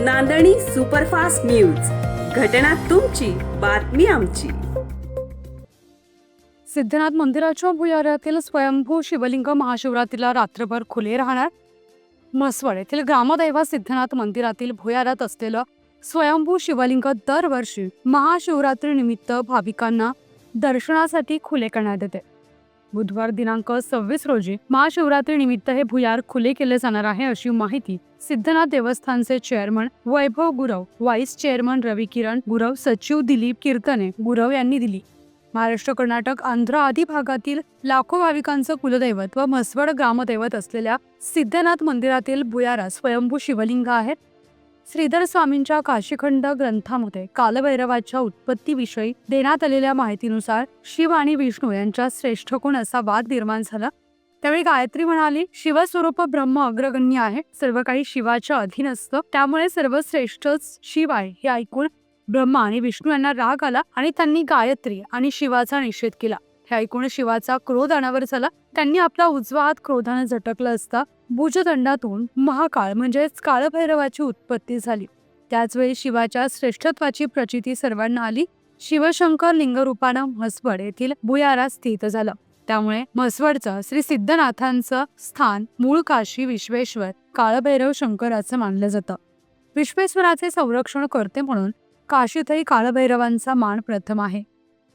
नांदणी superfast news. घटना तुमची बातमी आमची. सिद्धनाथ मंदिराच्या भुयारातील स्वयंभू शिवलिंग महाशिवरात्रीला रात्रभर खुले राहणार? म्हसवड येथील ग्रामदैवत सिद्धनाथ मंदिरातील भुयारात असलेलं स्वयंभू शिवलिंग दरवर्षी महाशिवरात्री निमित्त भाविकांना दर्शनासाठी खुले करण्यात येते. बुधवार दिनांक सव्वीस रोजी महाशिवरात्री निमित्त हे भुयार खुले केले जाणार आहे अशी माहिती सिद्धनाथ देवस्थानचे chairman Vaibhav Gurav vice chairman Ravi Kiran Gurav सचिव दिलीप कीर्तने गुरव यांनी दिली. महाराष्ट्र कर्नाटक आंध्र आदी भागातील लाखो भाविकांचं कुलदैवत व म्हसवड ग्रामदैवत असलेल्या सिद्धनाथ मंदिरातील भुयारा स्वयंभू शिवलिंग आहेत श्रीधर स्वामींच्या काशीखंड ग्रंथामध्ये कालभैरवाच्या उत्पत्तीविषयी देण्यात आलेल्या माहितीनुसार शिव आणि विष्णू यांच्या श्रेष्ठ कोण असा वाद निर्माण झाला? त्यावेळी गायत्री म्हणाली शिवस्वरूप ब्रह्म अग्रगण्य आहे सर्व काही शिवाच्या अधीन असतं. त्यामुळे सर्वश्रेष्ठच शिव आहे. हे ऐकून ब्रह्मा आणि विष्णू यांना राग आला आणि त्यांनी गायत्री आणि शिवाचा निषेध केला. हे ऐकून शिवाचा क्रोध अनावर झाला. त्यांनी आपला उजवा हात क्रोधाने झटकला असता भुजदंडातून महाकाळ म्हणजेच काळभैरवाची उत्पत्ती झाली. त्याचवेळी शिवाच्या श्रेष्ठत्वाची प्रचिती सर्वांना आली. शिवशंकर लिंगरूपानं म्हसवड येथील भुयारा स्थित झालं. त्यामुळे म्हसवडचं श्री सिद्धनाथांचं स्थान मूळ काशी विश्वेश्वर काळभैरव शंकराचं मानलं जातं. विश्वेश्वराचे संरक्षण करते म्हणून काशीतही काळभैरवांचा मान प्रथम आहे.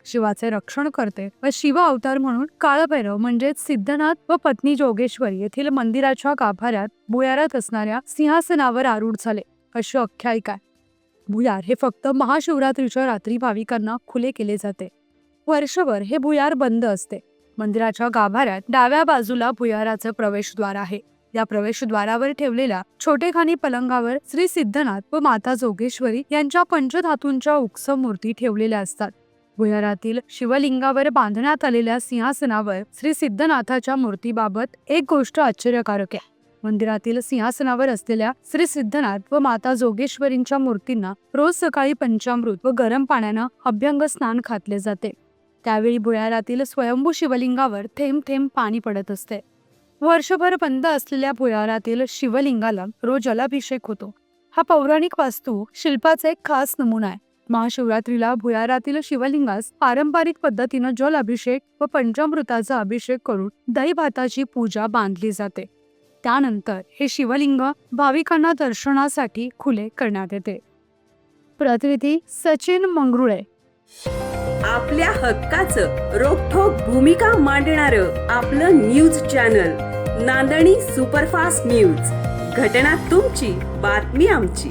शिवाचे रक्षण करते. व शिव अवतार म्हणून काळभैरव म्हणजेच सिद्धनाथ व पत्नी जोगेश्वरी येथील मंदिराच्या गाभाऱ्यात भुयारात असणाऱ्या सिंहासनावर आरूढ झाले. अशी आख्यायिका आहे. भुयार हे फक्त महाशिवरात्रीच्या रात्री भाविकांना खुले केले जाते. वर्षभर हे भुयार बंद असते. मंदिराच्या गाभाऱ्यात डाव्या बाजूला भुयाराचं प्रवेशद्वार आहे. या प्रवेशद्वारावर ठेवलेल्या छोटेखानी पलंगावर श्री सिद्धनाथ व माता जोगेश्वरी यांच्या पंचधातूंच्या उक्स मूर्ती ठेवलेल्या असतात. भुयारातील शिवलिंगावर बांधण्यात आलेल्या सिंहासनावर श्री सिद्धनाथाच्या मूर्तीबाबत एक गोष्ट आश्चर्यकारक आहे. मंदिरातील सिंहासनावर असलेल्या श्री सिद्धनाथ व माता जोगेश्वरींच्या मूर्तींना रोज सकाळी पंचामृत व गरम पाण्यानं अभ्यंग स्नान घातले जाते. त्यावेळी भुयारातील स्वयंभू शिवलिंगावर थेंब थेंब पाणी पडत असते. वर्षभर बंद असलेल्या भुयारातील शिवलिंगाला रोज जलाभिषेक होतो. हा पौराणिक वास्तू शिल्पाचा एक खास नमुना आहे. महाशिवरात्रीला भुयारातील शिवलिंगास पारंपरिक पद्धतीनं जल अभिषेक व पंचामृताचा अभिषेक करून दही भाताची पूजा बांधली जाते. त्यानंतर हे शिवलिंग भाविकांना दर्शनासाठी खुले करण्यात येते. प्रतिनिधी सचिन मंगरुळे. आपल्या हक्काचं रोखोक भूमिका मांडणार आपलं news channel Nandani superfast news. घटना तुमची बातमी आमची.